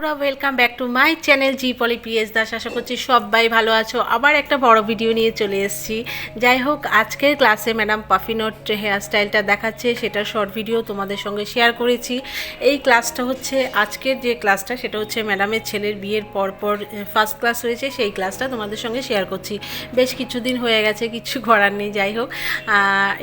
পুরো welcome back to my channel G poly PS Das আশা করছি সবাই ভালো আছো। আবার একটা বড় ভিডিও নিয়ে চলে এসেছি। যাই হোক, আজকের ক্লাসে ম্যাডাম পাফিনোট হেয়ার স্টাইলটা দেখাচ্ছে। সেটার শর্ট ভিডিও তোমাদের সঙ্গে শেয়ার করেছি। এই ক্লাসটা হচ্ছে, আজকের যে ক্লাসটা সেটা হচ্ছে ম্যাডামের ছেলের বিয়ের পরপর ফার্স্ট ক্লাস হয়েছে। সেই ক্লাসটা তোমাদের সঙ্গে শেয়ার করছি। বেশ কিছুদিন হয়ে গেছে, কিছু করার নেই, যাই হোক।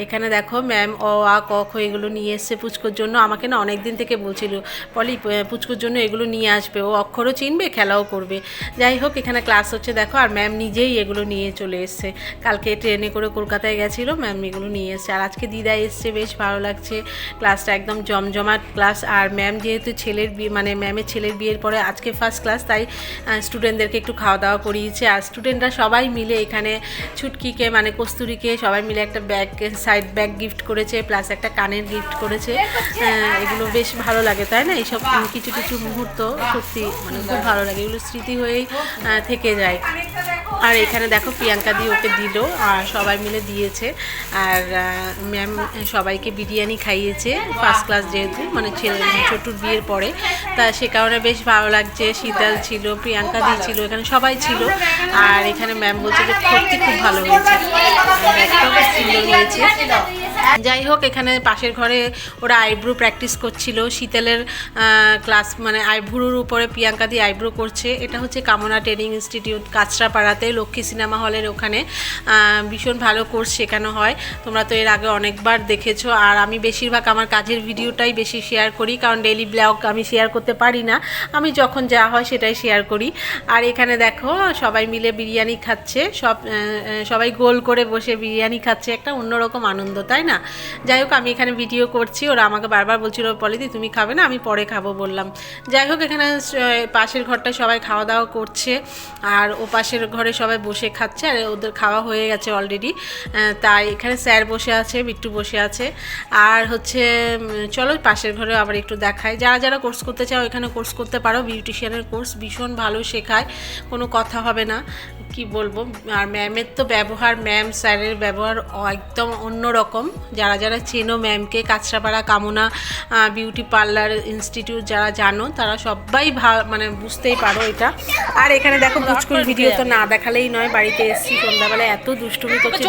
এখানে দেখো ম্যাম অ, আ, ক, খ, এগুলো নিয়ে এসছে পুচকোর জন্য। আমাকে না অনেক দিন থেকে বলছিল, পলি পুচকোর জন্য এগুলো নিয়ে আসবে, ও অক্ষরও চিনবে, খেলাও করবে। যাই হোক, এখানে ক্লাস হচ্ছে, দেখো, আর ম্যাম নিজেই এগুলো নিয়ে চলে এসছে। কালকে ট্রেনে করে কলকাতায় গেছিল ম্যাম এগুলো নিয়ে এসছে। আর আজকে দিদা এসছে, বেশ ভালো লাগছে। ক্লাসটা একদম জমজমাট ক্লাস আর ম্যাম যেহেতু ছেলের বিয়ে মানে ম্যামের ছেলের বিয়ের পরে আজকে ফার্স্ট ক্লাস তাই স্টুডেন্টদেরকে একটু খাওয়া দাওয়া করিয়েছে। আর স্টুডেন্টরা সবাই মিলে এখানে ছুটকিকে মানে কস্তুরিকে, সবাই মিলে একটা ব্যাগ সাইড ব্যাগ গিফট করেছে প্লাস একটা কানের গিফট করেছে। এগুলো বেশ ভালো লাগে, তাই না? এইসব কিছু কিছু মুহূর্ত। সত্যি মানে খুব ভালো লাগে এগুলো স্মৃতি হয়েই থেকে যায়। আর এখানে দেখো প্রিয়াঙ্কা দি ওকে দিল আর সবাই মিলে দিয়েছে। আর ম্যাম সবাইকে বিরিয়ানি খাইয়েছে ফার্স্ট ক্লাস যেহেতু মানে ছেলে ছোটুর বিয়ের পরে। তা সে কারণে বেশ ভালো লাগছে শীতল ছিল প্রিয়াঙ্কা দি ছিল এখানে সবাই ছিল। আর এখানে ম্যাম বলছে যে সত্যি খুব ভালো হয়েছে। সুন্দর হয়েছে। যাই হোক, এখানে পাশের ঘরে ওরা আইব্রো প্র্যাকটিস করছিল। শীতলের ক্লাস মানে আইব্রোর উপরে প্রিয়াঙ্কা দিয়ে আইব্রো করছে। এটা হচ্ছে কামনা ট্রেনিং ইনস্টিটিউট কাঁচরাপাড়াতে লক্ষ্মী সিনেমা হলের ওখানে। ভীষণ ভালো কোর্স শেখানো হয়। তোমরা তো এর আগে অনেকবার দেখেছ। আর আমি বেশিরভাগ আমার কাজের ভিডিওটাই বেশি শেয়ার করি, কারণ ডেইলি ব্লগ আমি শেয়ার করতে পারি না। আমি যখন যা হয় সেটাই শেয়ার করি। আর এখানে দেখো, সবাই মিলে বিরিয়ানি খাচ্ছে। সব সবাই গোল করে বসে বিরিয়ানি খাচ্ছে। একটা অন্যরকম আনন্দ, তাই না? যাই হোক, আমি এখানে ভিডিও করছি। ওরা আমাকে বারবার বলছিল, পলিদি, তুমি খাবে না? আমি পরে খাব, বললাম। যাই হোক, এখানে পাশের ঘরটায় সবাই খাওয়া দাওয়া করছে। আর ও পাশের ঘরে সবাই বসে খাচ্ছে। আর ওদের খাওয়া হয়ে গেছে অলরেডি তাই এখানে স্যার বসে আছে, বিট্টু বসে আছে। আর হচ্ছে চলো পাশের ঘরে আবার একটু দেখায় যারা যারা কোর্স করতে চাও, এখানে কোর্স করতে পারো। বিউটিশিয়ানের কোর্স ভীষণ ভালো শেখায়। কোনো কথা হবে না। কি বলব? আর ম্যামের তো ব্যবহার ম্যাম স্যারের ব্যবহার একদম অন্যরকম। যারা যারা চেনো ম্যামকে কাঁচরাপাড়া কামনা বিউটি পার্লার ইনস্টিটিউট যারা জানো তারা সবাই ভা- মানে বুঝতেই পারো এটা। আর এখানে দেখো পুচকুর ভিডিও তো না দেখালেই নয় বাড়িতে এসছি সন্ধ্যাবেলা এত দুষ্টুমি করছে?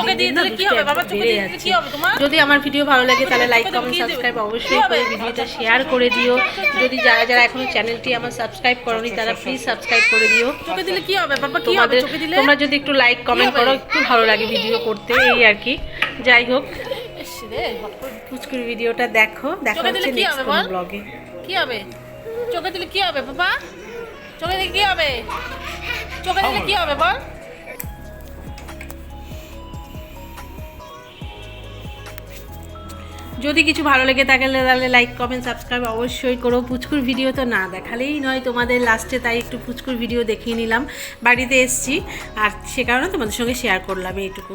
যদি আমার ভিডিও ভালো লাগে তাহলে লাইক কমেন্ট সাবস্ক্রাইব অবশ্যই করে ভিডিওটা শেয়ার করে দিও। যদি যারা যারা এখনও চ্যানেলটি আমার সাবস্ক্রাইব করনি তারা প্লিজ সাবস্ক্রাইব করে দিও। চোখে দিলে কি হবে? বাবা কি হবে? চোখে দিলে তোমরা যদি একটু লাইক কমেন্ট করো একটু ভালো লাগে ভিডিও করতে এই আর কি। যাই হোক। পুচকুর ভিডিওটা দেখো দেখো হচ্ছে কি নেক্সট ব্লগে কি হবে? চোখে দিলে কি হবে বাবা চোখে দিলে কি হবে? চোখে দিলে কি হবে বল? যদি কিছু ভালো লেগে থাকে, তাহলে লাইক কমেন্ট সাবস্ক্রাইব অবশ্যই করো। পুচকুর ভিডিও তো না দেখালেই নয়, তোমাদের লাস্টে তাই একটু পুচকুর ভিডিও দেখিয়ে নিলাম। বাড়িতে এসছি, আর সে কারণে তোমাদের সঙ্গে শেয়ার করলাম এইটুকু।